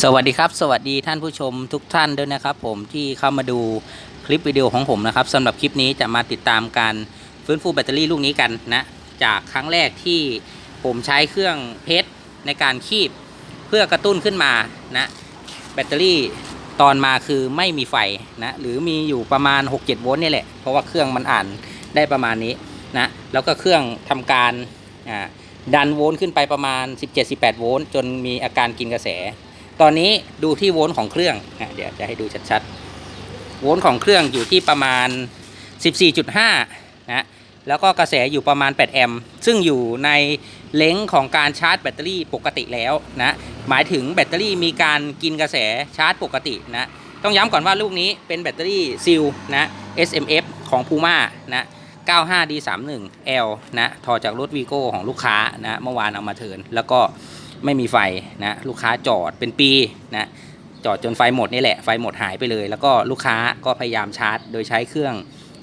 สวัสดีครับ สวัสดีท่านผู้ชมทุกท่านด้วยนะครับ ผมที่เข้ามาดูคลิปวิดีโอของผมนะครับสำหรับคลิปนี้จะมาติดตามการฟื้นฟูแบตเตอรี่ลูกนี้กันนะจากครั้งแรกที่ผมใช้เครื่องเพชรในการคีบเพื่อกระตุ้นขึ้นมานะแบตเตอรี่ตอนมาคือไม่มีไฟนะหรือมีอยู่ประมาณ 6-7 โวลต์นี่แหละเพราะว่าเครื่องมันอ่านได้ประมาณนี้นะแล้วก็เครื่องทำการดันโวลต์ขึ้นไปประมาณ 17-18 โวลต์จนมีอาการกินกระแส ตอนนี้ดูที่โวลต์ของเครื่องอะเดี๋ยวจะให้ดูชัดๆ โวลต์ของเครื่องอยู่ที่ประมาณ 14.5 นะ แล้วก็กระแสอยู่ประมาณ 8 แอมป์ ซึ่งอยู่ในเลงของการชาร์จแบตเตอรี่ปกติแล้วนะ หมายถึงแบตเตอรี่มีการกินกระแสชาร์จปกตินะ ต้องย้ำก่อนว่าลูกนี้เป็นแบตเตอรี่ซิลนะ SMF ของ Puma นะ 95D31L นะ ถอดจากรถวีโก้ของลูกค้านะ เมื่อวานเอามาเทินแล้วก็ ไม่มีไฟนะลูกค้าจอดเป็นปีนะจอดจนไฟหมดนี่แหละไฟหมดหายไปเลย แล้วก็ลูกค้าก็พยายามชาร์จ โดยใช้เครื่อง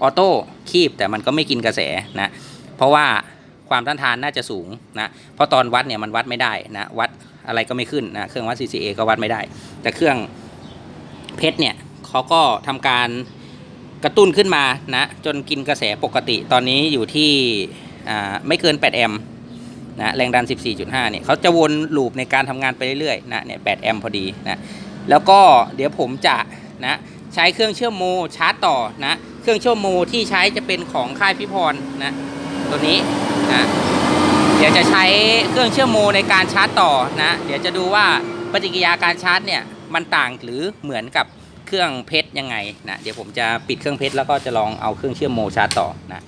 ออโต้คีบแต่มันก็ไม่กินกระแสนะเพราะว่าความต้านทานน่าจะสูงนะเพราะตอนวัดเนี่ยมันวัดไม่ได้นะวัดอะไรก็ไม่ขึ้นนะเครื่องวัด CCA ก็วัดไม่ได้ แต่เครื่องเพชรเนี่ยเขาก็ทำการกระตุ้นขึ้นมานะจนกินกระแสปกติตอนนี้อยู่ที่ไม่เกิน 8 แอมป์ นะแรงดัน 14.5 เนี่ยเขาจะวนลูปในการทำงานไปเรื่อยๆนะเนี่ย8แอมป์พอดีนะแล้วก็เดี๋ยวผมจะนะใช้เครื่องเชื่อมโมชาร์จต่อนะเครื่องเชื่อมโมที่ใช้จะเป็นของค่ายพิพรนะตัวนี้นะเดี๋ยวจะใช้เครื่องเชื่อมโมในการชาร์จต่อนะเดี๋ยวจะดูว่าปฏิกิริยาการชาร์จเนี่ยมันต่างหรือเหมือนกับเครื่องเพชรยังไงนะเดี๋ยวผมจะปิดเครื่องเพชรแล้วก็จะลองเอาเครื่องเชื่อมโมชาร์จต่อนะ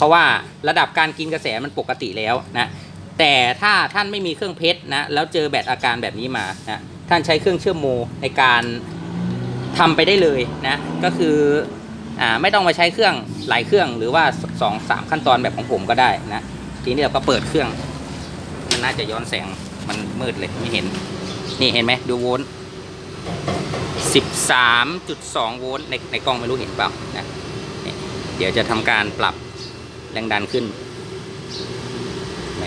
เพราะว่าระดับการกินกระแสมันปกติแล้วนะแต่ถ้าท่านไม่มีเครื่องเพชรนะแล้วเจอแบบอาการแบบนี้มานะท่านใช้เครื่องเชื่อมโมในการทำไปได้เลยนะก็คืออ่าไม่ต้องมาใช้เครื่องหลายเครื่องหรือว่าสองสามขั้นตอนแบบของผมก็ได้นะทีนี้เราก็เปิดเครื่อง มันน่าจะย้อนแสงมันมืดเลยไม่เห็น นี่เห็นไหมดูโวลต์13.2 โวลต์ในในกล้องไม่รู้เห็นเปล่านะเดี๋ยวจะทำการปรับ แรงดันขึ้นนไหม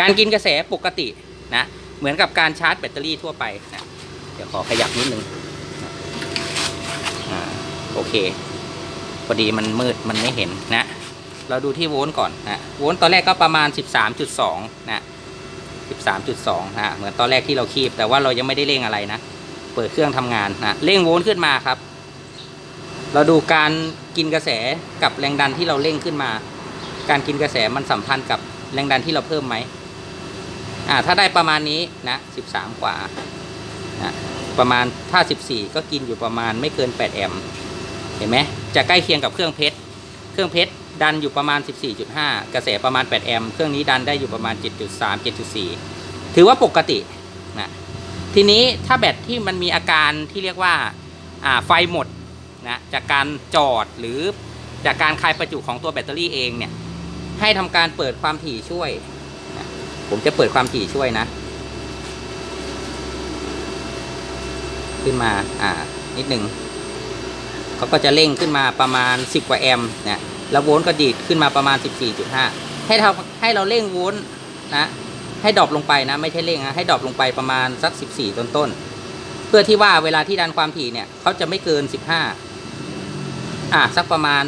การกินกระแสปกตินะเหมือนกับการชาร์จแบตเตอรี่ทั่วไปนะเดี๋ยวขอขยับนิดนึงอโอเคพอดีมันมืดมันไม่เห็นนะ เราดูที่โวลต์ก่อนนะโวลต์ตอนแรกก็ประมาณ 13.2 นะ 13.2 นะเหมือนตอนแรกที่เราคีบแต่ว่าเรายังไม่ได้เร่งอะไรนะ เปิดเครื่องทำงานนะเร่งโวลต์ขึ้นมาครับ เราดูการกินกระแสกับแรงดันที่เราเร่งขึ้นมา การกินกระแสมันสัมพันธ์กับแรงดันที่เราเพิ่มไหมอ่าถ้าได้ประมาณนี้นะ13กว่านะประมาณถ้า14ก็กินอยู่ประมาณไม่เกิน8แอมป์เห็นไหมจะใกล้เคียงกับเครื่องเพชรเครื่องเพชรดันอยู่ประมาณ 14.5 กระแสประมาณ 8 แอมป์ เครื่องนี้ดันได้อยู่ประมาณ 7.3 7.4 ถือว่าปกตินะ ทีนี้ถ้าแบตที่มันมีอาการที่เรียกว่าไฟหมด นะจากการจอดหรือจากการคลายประจุของตัวแบตเตอรี่เองเนี่ย ให้ทำการเปิดความถี่ช่วยนะผมจะเปิดความถี่ช่วยนะ ขึ้นมาอ่านิดหนึ่งเขาก็จะเร่งขึ้นมาประมาณ 10 กว่าแอมป์นะแล้วโวลต์ก็ดีดขึ้นมาประมาณ 14.5 ให้เราให้เราเร่งโวลต์นะให้ดรอปลงไปนะ ไม่ใช่เร่งนะให้ดรอปลงไปประมาณสัก 14 ต้นต้นๆเพื่อที่ว่าเวลาที่ดันความถี่เนี่ยเขาจะไม่เกิน 15 อะสักประมาณ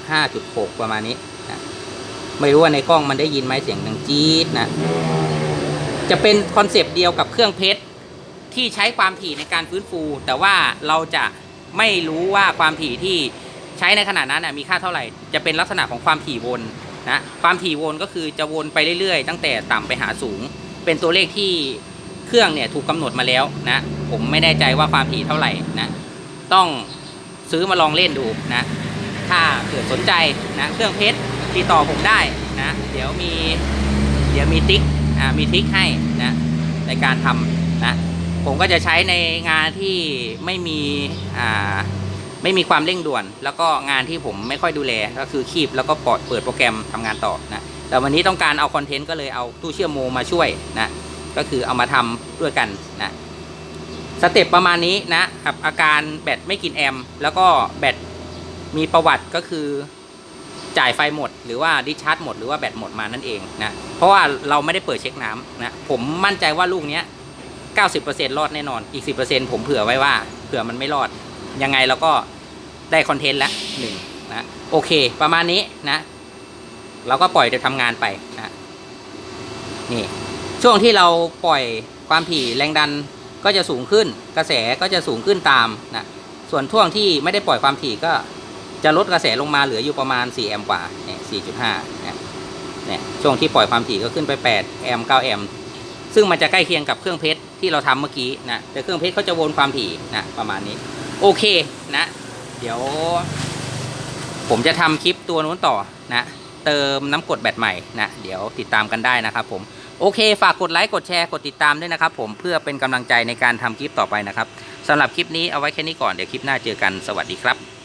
14.5.6 ประมาณนี้นะไม่รู้ว่าในกล้องมันได้ยินไหมเสียงดังจี๊ดนะ จะเป็นคอนเซปต์เดียวกับเครื่องเพชรที่ใช้ความถี่ในการฟื้นฟู แต่ว่าเราจะไม่รู้ว่าความถี่ที่ใช้ในขณะนั้นนะมีค่าเท่าไหร่ จะเป็นลักษณะของความถี่วนนะความถี่วนก็คือจะวนไปเรื่อยๆ ตั้งแต่ต่ำไปหาสูง เป็นตัวเลขที่เครื่องเนี่ยถูกกำหนดมาแล้วนะผมไม่แน่ใจว่าความถี่เท่าไหร่นะต้อง ซื้อมาลองเล่นดูนะ ถ้าเกิดสนใจนะเครื่องเพชรติดต่อผมได้นะ เดี๋ยวมีเดี๋ยวมีติ๊กอ่ามีทริกให้นะในการทำนะ ผมก็จะใช้ในงานที่ไม่มีอ่าไม่มีความเร่งด่วน แล้วก็งานที่ผมไม่ค่อยดูแลก็คือคีบแล้วก็ปลดเปิดโปรแกรมทำงานต่อนะแต่วันนี้ต้องการเอาคอนเทนต์ก็เลยเอาตู้เชื่อมโมมาช่วยนะก็คือเอามาทำด้วยกันนะ สเต็ปประมาณนี้นะครับอาการแบตไม่กินแอม แล้วก็แบตมีประวัติก็คือจ่ายไฟหมด หรือว่าดิชาร์จหมดหรือว่าแบตหมดมานั่นเองนะเพราะว่าเราไม่ได้เปิดเช็คน้ำนะผมมั่นใจว่าลูกเนี้ย 90%รอดแน่นอนอีก 10%ผมเผื่อไว้ว่าเผื่อมันไม่รอด ยังไงเราก็ได้คอนเทนต์ละหนึ่งนะโอเค ประมาณนี้นะเราก็ปล่อยจะทำงานไปนะนี่ช่วงที่เราปล่อยความถี่แรงดัน ก็จะสูงขึ้นกระแสก็จะสูงขึ้นตามนะส่วนช่วงที่ไม่ได้ปล่อยความถี่ก็จะลดกระแสลงมาเหลืออยู่ประมาณ 4 แอมป์กว่าเนี่ย4.5เนี่ยเนี่ยช่วงที่ปล่อยความถี่ก็ขึ้นไป 8 แอมป์9แอมป์ซึ่งมันจะใกล้เคียงกับเครื่องเพชรที่เราทำเมื่อกี้นะแต่เครื่องเพชรเขาจะวนความถี่นะประมาณนี้โอเคนะ เดี๋ยว ผมจะทำคลิปตัวนู้นต่อนะ เติมน้ำกรดแบตใหม่นะ เดี๋ยวติดตามกันได้นะครับผม โอเค ฝากกดไลค์ กดแชร์ กดติดตามด้วยนะครับผมเพื่อเป็นกำลังใจในการทำคลิปต่อไปนะครับสำหรับคลิปนี้เอาไว้แค่นี้ก่อน เดี๋ยวคลิปหน้าเจอกัน สวัสดีครับ